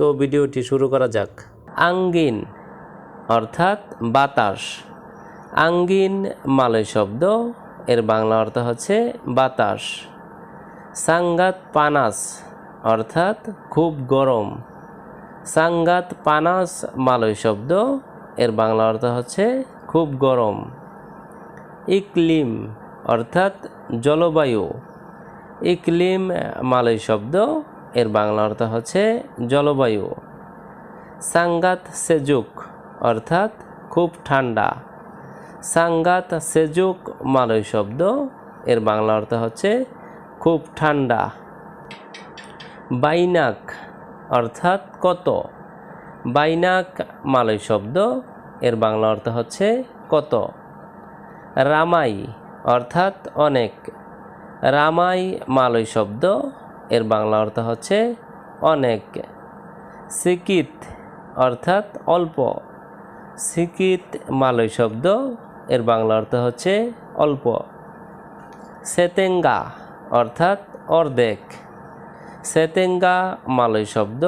তো ভিডিওটি শুরু করা যাক। আঙ্গিন, অর্থাৎ বাতাস। আঙ্গিন মালয় শব্দ, এর বাংলা অর্থ হচ্ছে বাতাস। সাঙ্গাত পানাস, অর্থাৎ খুব গরম। সাঙ্গাত পানাস মালয় শব্দ, এর বাংলা অর্থ হচ্ছে খুব গরম। ইকলিম, অর্থাৎ জলবায়ু। ইকলিম মালয় শব্দ এর বাংলা অর্থ হচ্ছে জলবায়ু। সাঙ্গাত সেজুক অর্থাৎ খুব ঠান্ডা। সাঙ্গাত সেজুক মালয় শব্দ, এর বাংলা অর্থ হচ্ছে খুব ঠান্ডা। বাইনাক অর্থাৎ কত? বাইনাক মালয় শব্দ, এর বাংলা অর্থ হচ্ছে কত? রামাই অর্থাৎ অনেক। রামাই মালয় শব্দ এর বাংলা অর্থ হচ্ছে অনেক। সিকিত অর্থাৎ অল্প। সিকিত মালয় শব্দ, এর বাংলা অর্থ হচ্ছে অল্প। সেতেঙ্গা অর্থাৎ অর্ধেক। সেতেঙ্গা মালয় শব্দ,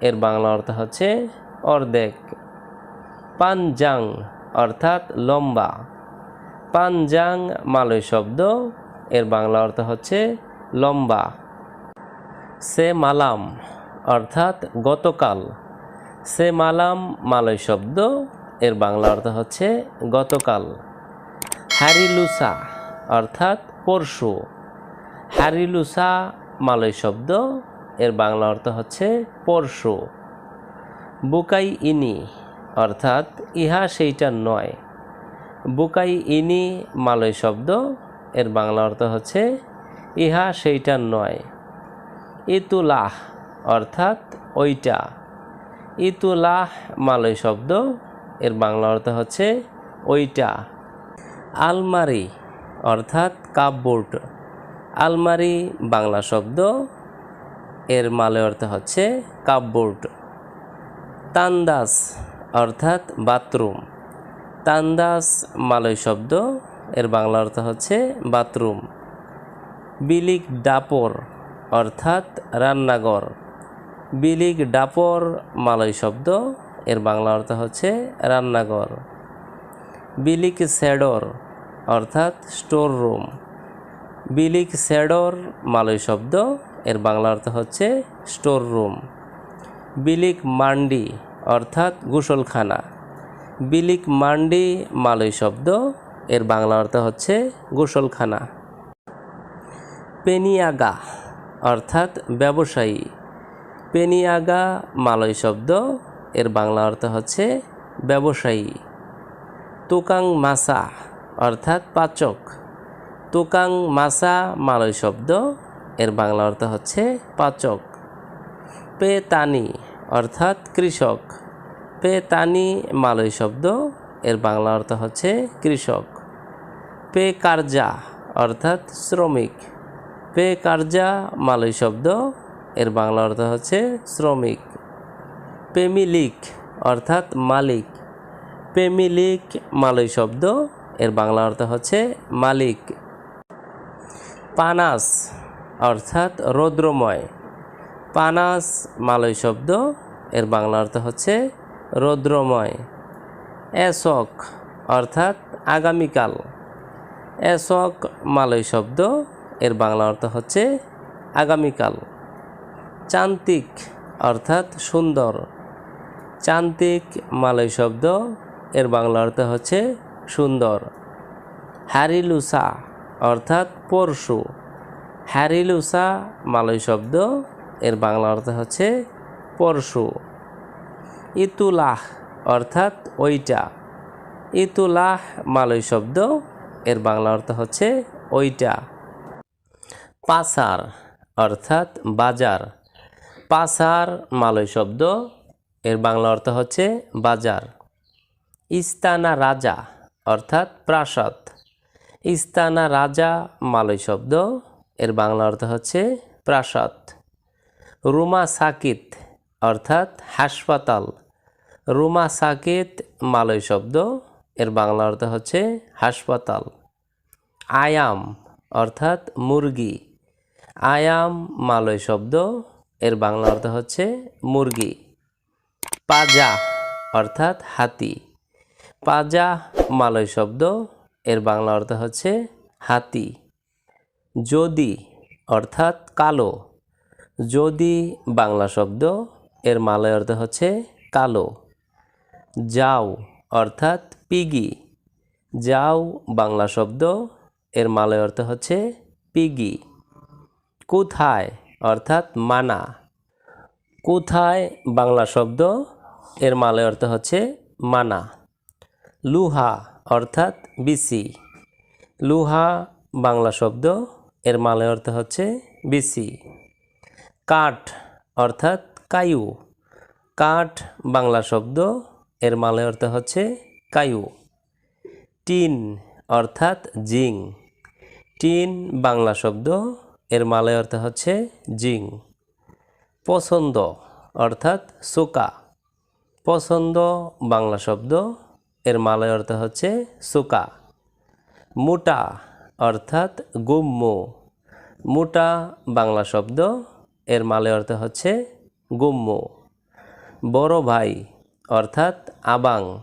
এর বাংলা অর্থ হচ্ছে অর্ধেক। পানজাং অর্থাৎ লম্বা। পানজাং মালয় শব্দ, এর বাংলা অর্থ হচ্ছে লম্বা। সে মালাম, অর্থাৎ গতকাল। সে মালাম, মালয় শব্দ, এর বাংলা অর্থ হচ্ছে গতকাল। হ্যারিলুসা অর্থাৎ পরশু। হ্যারিলুসা মালয় শব্দ, এর বাংলা অর্থ হচ্ছে পরশু। বুকাই ইনি অর্থাৎ ইহা সেইটা নয়। বুকাই ইনি মালয় শব্দ, এর বাংলা অর্থ হচ্ছে ইহা সেইটা নয়। ইতুলাহ, অর্থাৎ ওইটা। ইতুলাহ মালয় শব্দ, এর বাংলা অর্থ হচ্ছে ওইটা। আলমারি, অর্থাৎ কাপবোর্ড। আলমারি বাংলা শব্দ, এর মালয় অর্থ হচ্ছে কাপবোর্ড। তান্দাস, অর্থাৎ বাথরুম। তান্দাস মালয় শব্দ, এর বাংলা অর্থ হচ্ছে বাথরুম। বিলিক ডাপর অর্থাৎ রান্নাঘর। বিলিক ডাপর মালয় শব্দ, এর বাংলা অর্থ হচ্ছে রান্নাঘর। বিলিক স্যাডর, অর্থাৎ স্টোর রুম। বিলিক স্যাডর মালয় শব্দ, এর বাংলা অর্থ হচ্ছে স্টোর রুম। বিলিক মান্ডি, অর্থাৎ গোসলখানা। বিলিক মান্ডি মালয় শব্দ, এর বাংলা অর্থ হচ্ছে গোসলখানা। পেনিয়াগা অর্থাৎ ব্যবসায়ী। পেনিয়াগা মালয় শব্দ, এর বাংলা অর্থ হচ্ছে ব্যবসায়ী। তুকাং মাসা, অর্থাৎ পাচক। তুকাং মাসা মালয় শব্দ, এর বাংলা অর্থ হচ্ছে পাচক। পে তানি অর্থাৎ কৃষক। পে তানি মালয় শব্দ, এর বাংলা অর্থ হচ্ছে কৃষক। পে কার্যা অর্থাৎ শ্রমিক। পে কার্যা মালয় শব্দ। এর বাংলা অর্থ হচ্ছে শ্রমিক। পেমিলিক অর্থাৎ মালিক। পেমিলিক, মালয় শব্দ। এর বাংলা অর্থ হচ্ছে মালিক। পানাস অর্থাৎ রৌদ্রময়। পানাস, মালয় শব্দ। এর বাংলা অর্থ হচ্ছে রৌদ্রময়। এসক অর্থাৎ আগামীকাল। এসক, মালয় শব্দ। এর বাংলা অর্থ হচ্ছে আগামীকাল। চান্তিক অর্থাৎ সুন্দর। চান্তিক মালয় শব্দ এর বাংলা অর্থ হচ্ছে সুন্দর। হ্যারিলুসা অর্থাৎ পরশু। হ্যারিলুসা মালয় শব্দ এর বাংলা অর্থ হচ্ছে পরশু। ইতুলাহ অর্থাৎ ওইটা। ইতুলাহ মালয় শব্দ এর বাংলা অর্থ হচ্ছে ওইটা। পাসার, অর্থাৎ বাজার। পাসার মালয় শব্দ, এর বাংলা অর্থ হচ্ছে বাজার। ইস্তানা রাজা, অর্থাৎ প্রাসাদ। ইস্তানা রাজা মালয় শব্দ, এর বাংলা অর্থ হচ্ছে প্রাসাদ। রুমা সাকিত, অর্থাৎ হাসপাতাল। রুমা সাকিত মালয় শব্দ, এর বাংলা অর্থ হচ্ছে হাসপাতাল। আয়াম, অর্থাৎ মুরগি। আয়াম মালয় শব্দ, এর বাংলা অর্থ হচ্ছে মুরগি। পাজা অর্থাৎ হাতি। পাজা মালয় শব্দ, এর বাংলা অর্থ হচ্ছে হাতি। যদি অর্থাৎ কালো। যদি বাংলা শব্দ, এর মালয় অর্থ হচ্ছে কালো। যাও অর্থাৎ পিগি। যাও বাংলা শব্দ, এর মালয় অর্থ হচ্ছে পিগি। কোথায়, অর্থাৎ মানা। কোথায়, বাংলা শব্দ, এর মালয় অর্থ হচ্ছে মানা। লুহা, অর্থাৎ বিসি। লুহা, বাংলা শব্দ, এর মালয় অর্থ হচ্ছে বিসি। কাঠ, অর্থাৎ কায়ু। কাঠ, বাংলা শব্দ, এর মালয় অর্থ হচ্ছে কায়ু। টিন, অর্থাৎ জিং। টিন, বাংলা শব্দ এর মালয় অর্থ হচ্ছে জিং। পছন্দ, অর্থাৎ সোকা। পছন্দ, বাংলা শব্দ, এর মালয় অর্থ হচ্ছে সোকা। মোটা, অর্থাৎ গুম্ম। মোটা, বাংলা শব্দ, এর মালয় অর্থ হচ্ছে গুম্ম। বড় ভাই, অর্থাৎ আবাং।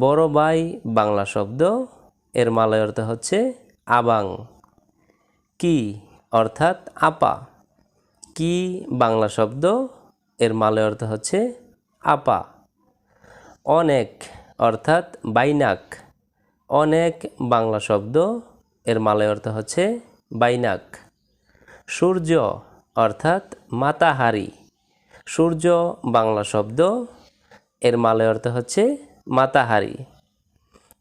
বড় ভাই, বাংলা শব্দ, এর মালয় অর্থ হচ্ছে আবাং। কি? অর্থাৎ আপা। কি বাংলা শব্দ? এর মালয় অর্থ হচ্ছে আপা। অনেক অর্থাৎ বাইনাক। অনেক বাংলা শব্দ, এর মালয় অর্থ হচ্ছে বাইনাক। সূর্য অর্থাৎ মাতাহারি। সূর্য বাংলা শব্দ, এর মালয় অর্থ হচ্ছে মাতাহারি।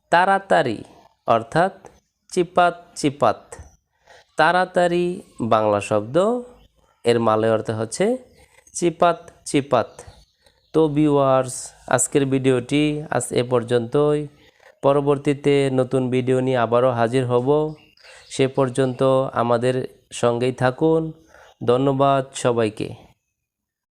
তাড়াতাড়ি অর্থাৎ চিপাত চিপাত। তাড়াতাড়ি বাংলা শব্দ। এর মালয় অর্থ হচ্ছে চিপাত চিপাত। তো ভিউয়ার্স আজকের ভিডিওটি আজ এ পর্যন্তই। পরবর্তীতে নতুন ভিডিও নিয়ে আবারও হাজির হব। সে পর্যন্ত আমাদের সঙ্গেই থাকুন। ধন্যবাদ সবাইকে।